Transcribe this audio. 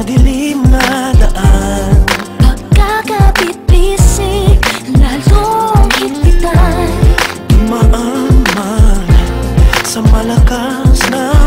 madilim na daan. Pagkakabit-bisig, lalong hitbitan Dumaan man sa malakas na